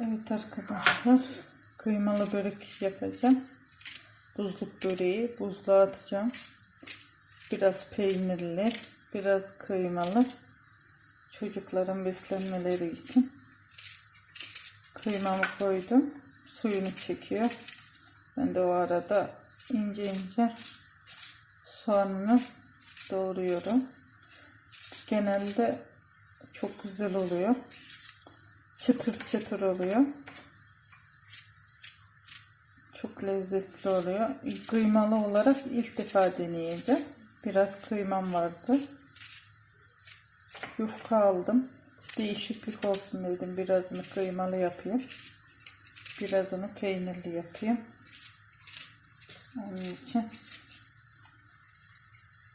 Evet arkadaşlar kıymalı börek yapacağım. Buzluk böreği buzluğa atacağım. Biraz peynirli, biraz kıymalı. Çocukların beslenmeleri için. Kıymamı koydum. Suyunu çekiyor. Ben de o arada ince ince soğanını doğruyorum. Genelde çok güzel oluyor. Çıtır çıtır oluyor. Çok lezzetli oluyor. Kıymalı olarak ilk defa deneyeceğim. Biraz kıymam vardı. Yufka aldım. Değişiklik olsun dedim. Birazını kıymalı yapayım. Birazını peynirli yapayım. Onun için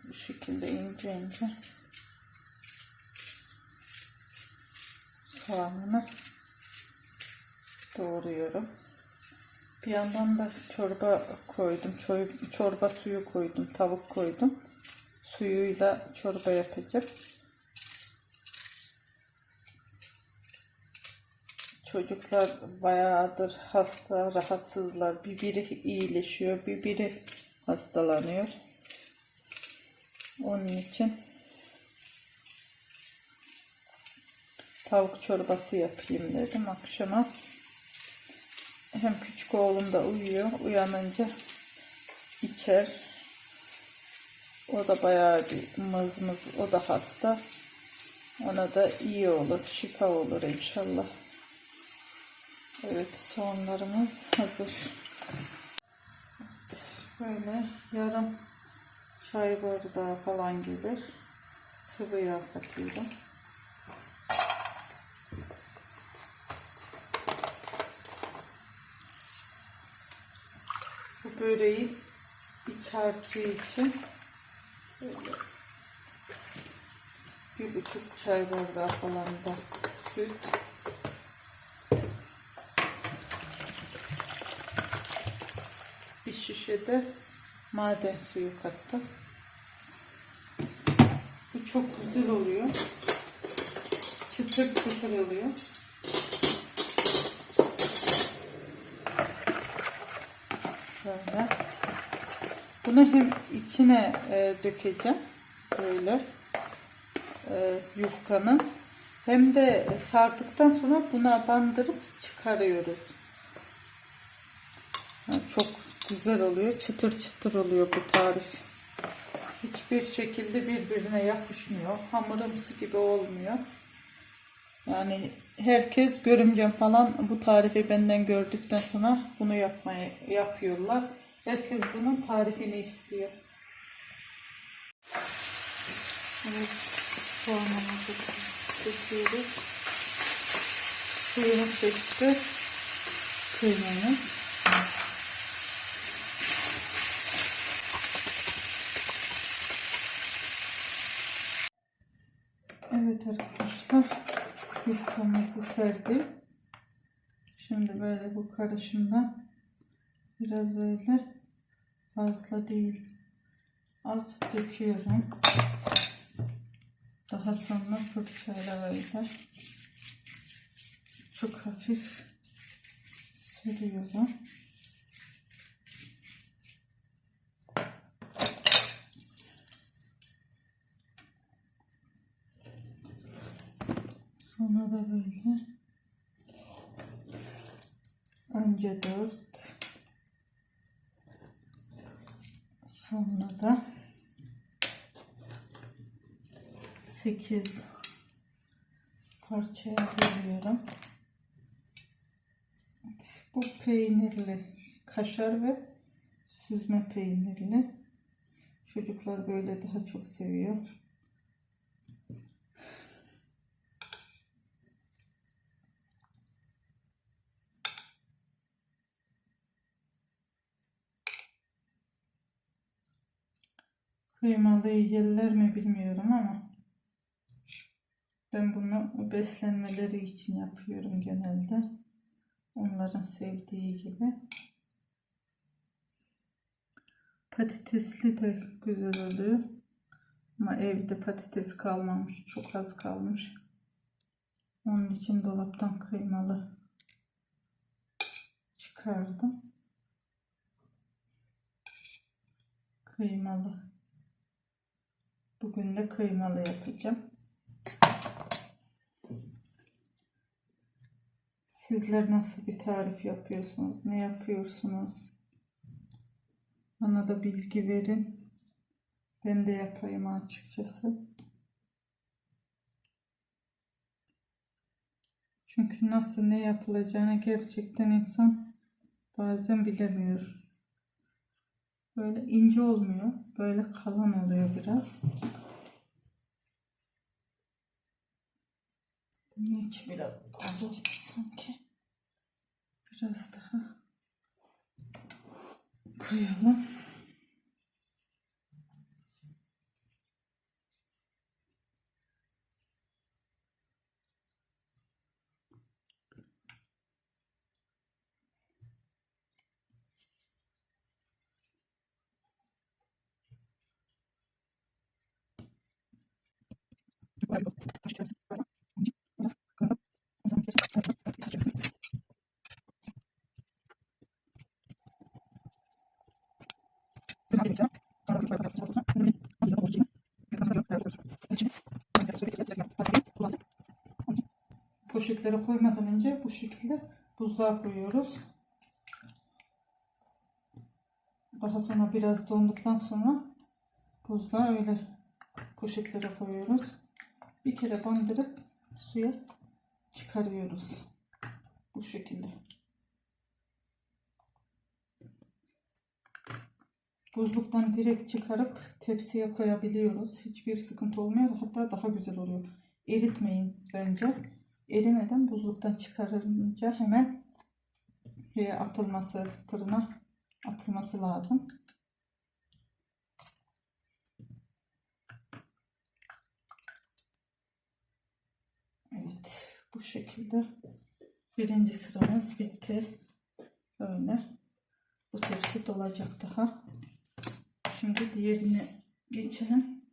bu şekilde ince ince soğanını doğruyorum. Bir yandan da çorba koydum. Çor- Çorba suyu koydum. Tavuk koydum. Suyuyla çorba yapacağım. Çocuklar bayağıdır hasta, rahatsızlar. Bir biri iyileşiyor, bir biri hastalanıyor. Onun için tavuk çorbası yapayım dedim akşama. Hem küçük oğlum da uyuyor. Uyanınca içer. O da bayağı bir mız mız. O da hasta. Ona da iyi olur. Şifa olur inşallah. Evet soğanlarımız hazır. Evet, böyle yarım çay bardağı falan gelir. Sıvı yağ katıyorum. Böreği iç harcı için bir buçuk çay bardağı falan da süt bir şişe de maden suyu kattım. Bu çok güzel oluyor. Çıtır çıtır oluyor. Böyle. Bunu hem içine e, dökeceğim. Böyle. E, yufkanın. Hem de sardıktan sonra buna bandırıp çıkarıyoruz. Yani çok güzel oluyor. Çıtır çıtır oluyor bu tarif. Hiçbir şekilde birbirine yapışmıyor. Hamurumsu gibi olmuyor. Yani herkes görümcem falan bu tarifi benden gördükten sonra bunu yapmayı yapıyorlar. Herkes bunun tarifini istiyor. Evet, soğanımızı döküyoruz. Suyunu çekti. Kıymamız. Evet arkadaşlar yufkamızı serdim. Şimdi böyle bu karışımdan biraz böyle fazla değil az döküyorum. Daha sonra fırçayla böyle çok hafif sürüyorum. Sonra da böyle önce dört sonra da sekiz parçaya bölüyorum. Bu peynirli kaşar ve süzme peynirli. Çocuklar böyle daha çok seviyor. Kıymalı yerler mi bilmiyorum ama ben bunu beslenmeleri için yapıyorum genelde. Onların sevdiği gibi. Patatesli de güzel oluyor. Ama evde patates kalmamış. Çok az kalmış. Onun için dolaptan kıymalı çıkardım. Kıymalı. Bugün de kıymalı yapacağım. Sizler nasıl bir tarif yapıyorsunuz? Ne yapıyorsunuz? Bana da bilgi verin. Ben de yapayım açıkçası. Çünkü nasıl ne yapılacağını gerçekten insan bazen bilemiyor. Böyle ince olmuyor. Böyle kalın oluyor biraz. Bunun içi biraz az olmuş sanki. Biraz daha koyalım. Poşetlere koymadan önce bu şekilde buzluğa koyuyoruz. Daha sonra biraz donduktan sonra buzluğa öyle poşetlere koyuyoruz. Bir kere bandırıp suya çıkarıyoruz. Bu şekilde. Buzluktan direkt çıkarıp tepsiye koyabiliyoruz. Hiçbir sıkıntı olmuyor. Hatta daha güzel oluyor. Eritmeyin bence. Erimeden buzluktan çıkarınca hemen atılması, fırına atılması lazım. Evet, bu şekilde birinci sıramız bitti. Böyle. Bu tepsi dolacak daha. Şimdi diğerine geçelim.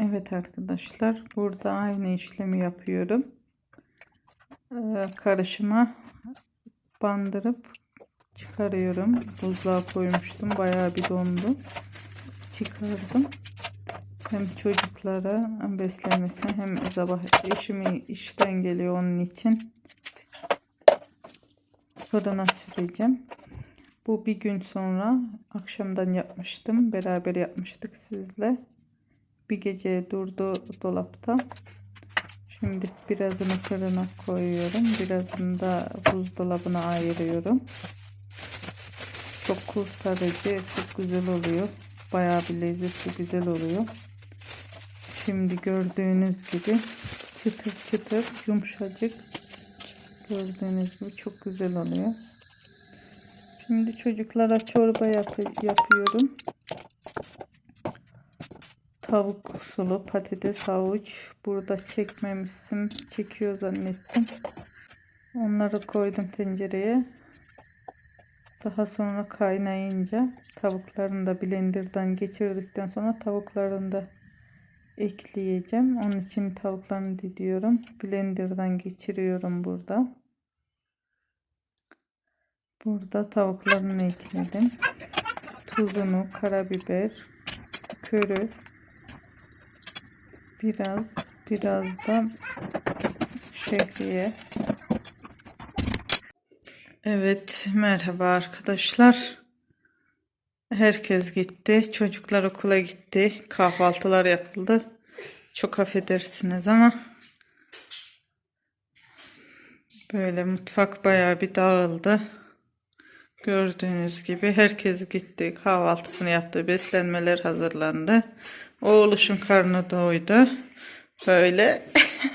Evet arkadaşlar burada aynı işlemi yapıyorum. Ee, karışıma bandırıp çıkarıyorum. Buzluğa koymuştum. Bayağı bir dondu. Çıkardım. Hem çocuklara beslenmesine hem sabah eşimi işten geliyor onun için fırına süreceğim. Bu bir gün sonra akşamdan yapmıştım. Beraber yapmıştık sizle bir gece durdu dolapta. Şimdi birazını fırına koyuyorum. Birazını da buzdolabına ayırıyorum. Çok kurtarıcı, çok güzel oluyor. Bayağı bir lezzetli güzel oluyor. Şimdi gördüğünüz gibi çıtır çıtır yumuşacık gördüğünüz gibi çok güzel oluyor. Şimdi çocuklara çorba yap yapıyorum tavuk sulu patates havuç. Burada çekmemiştim çekiyor zannettim. Onları koydum tencereye. Daha sonra kaynayınca tavuklarını da blenderdan geçirdikten sonra tavuklarını da ekleyeceğim. Onun için tavuklarını didiyorum. Blenderdan geçiriyorum burada. Burada tavuklarını ekledim. Tuzunu karabiber körü biraz biraz da şehriye Evet, merhaba arkadaşlar. Herkes gitti. Çocuklar okula gitti. Kahvaltılar yapıldı. Çok affedersiniz ama böyle mutfak bayağı bir dağıldı. Gördüğünüz gibi herkes gitti. Kahvaltısını yaptı. Beslenmeler hazırlandı. Oğluşun karnı doydu. Böyle.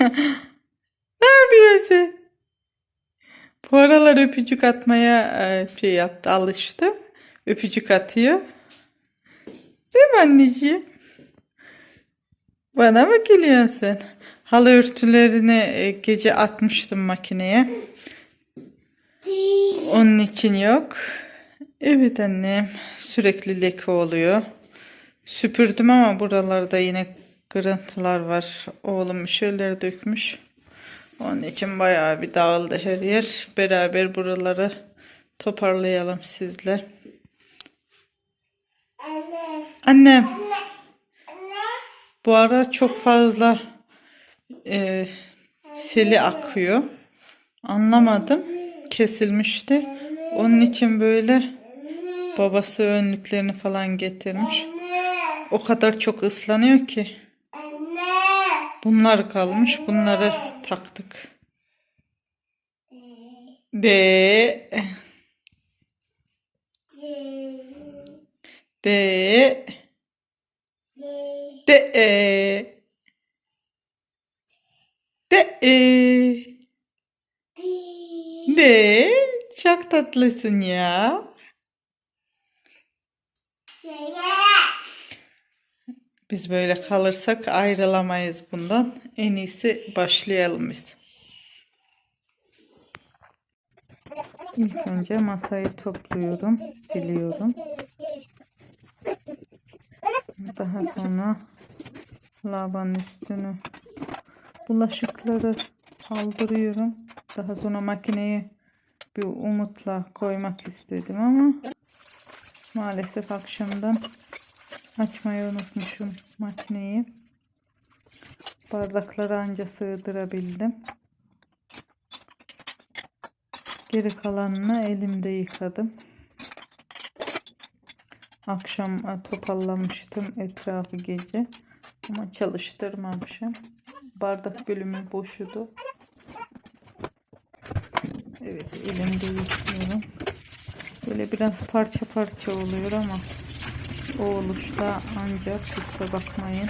ne yapıyorsun? Bu aralar öpücük atmaya e, şey yaptı, alıştı. Öpücük atıyor. Değil mi anneciğim? Bana mı gülüyorsun sen? Halı örtülerini e, gece atmıştım makineye. Onun için yok. Evet annem. Sürekli leke oluyor. Süpürdüm ama buralarda yine kırıntılar var. Oğlum şeyler dökmüş. Onun için bayağı bir dağıldı her yer. Beraber buraları toparlayalım sizle. Annem. Bu ara çok fazla e, seli akıyor. Anlamadım. Kesilmişti. Onun için böyle babası önlüklerini falan getirmiş. O kadar çok ıslanıyor ki. Bunlar kalmış. Bunları taktık. De. De. De. De. De. Çok tatlısın ya. Biz böyle kalırsak ayrılamayız bundan. En iyisi başlayalım biz. İlk önce masayı topluyorum, siliyorum. Daha sonra lavanın üstünü bulaşıkları kaldırıyorum. Daha sonra makineye bir umutla koymak istedim ama maalesef akşamdan açmayı unutmuşum makineyi. Bardakları anca sığdırabildim. Geri kalanını elimde yıkadım. Akşam e, toparlamıştım etrafı gece. Ama çalıştırmamışım. Bardak bölümü boşudu. Evet elimde yıkıyorum. Böyle biraz parça parça oluyor ama o oluşta ancak kusura bakmayın.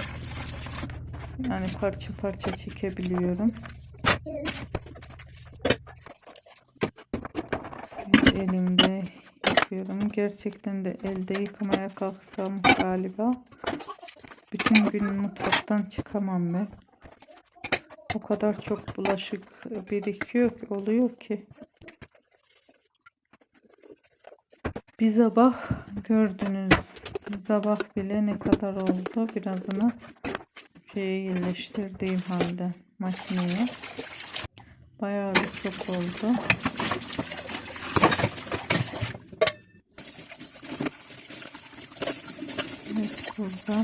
Yani parça parça çekebiliyorum. Elimde yıkıyorum. Gerçekten de elde yıkamaya kalksam galiba bütün gün mutfaktan çıkamam ben. O kadar çok bulaşık birikiyor ki oluyor ki. Bir sabah gördünüz. Sabah bile ne kadar oldu birazını şeye yerleştirdiğim halde makineye. Bayağı bir çok oldu. Evet burada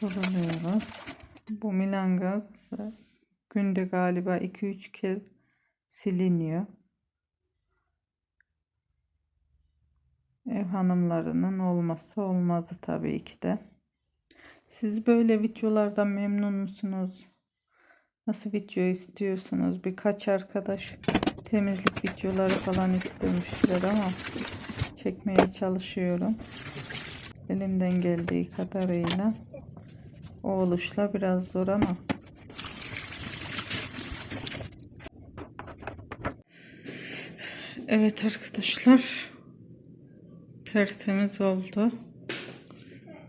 kuruluyoruz. Bu milangaz günde galiba 2-3 kez siliniyor. Ev hanımlarının olmazsa olmazı tabii ki de. Siz böyle videolardan memnun musunuz? Nasıl video istiyorsunuz? Birkaç arkadaş temizlik videoları falan istemişler ama çekmeye çalışıyorum. Elimden geldiği kadarıyla. O oluşla biraz zor ama. Evet arkadaşlar. Tertemiz oldu.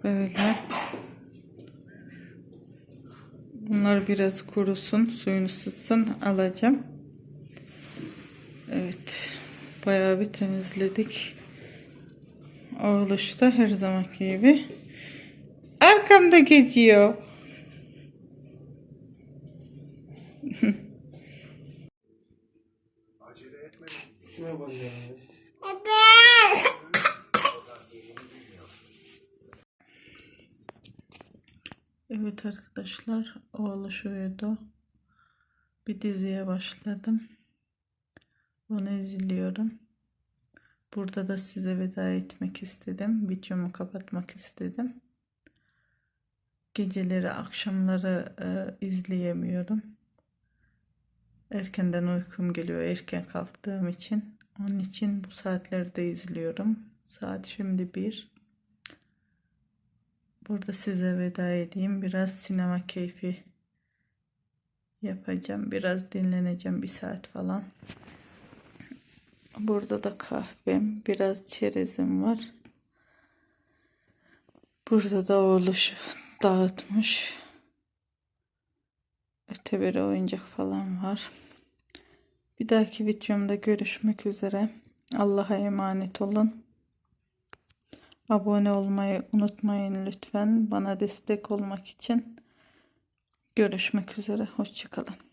Böyle. Bunlar biraz kurusun, suyunu sıtsın alacağım. Evet. Bayağı bir temizledik. Oğluş da her zamanki gibi arkamda geziyor. Şuna bak ya. Evet arkadaşlar oğluş uyudu. Bir diziye başladım. Onu izliyorum. Burada da size veda etmek istedim. Videomu kapatmak istedim. Geceleri, akşamları e, izleyemiyorum. Erkenden uykum geliyor erken kalktığım için. Onun için bu saatlerde izliyorum. Saat şimdi bir. Burada size veda edeyim. Biraz sinema keyfi yapacağım. Biraz dinleneceğim bir saat falan. Burada da kahvem, biraz çerezim var. Burada da oğluş dağıtmış. Öteberi oyuncak falan var. Bir dahaki videomda görüşmek üzere. Allah'a emanet olun. Abone olmayı unutmayın lütfen. Bana destek olmak için. Görüşmek üzere. Hoşçakalın.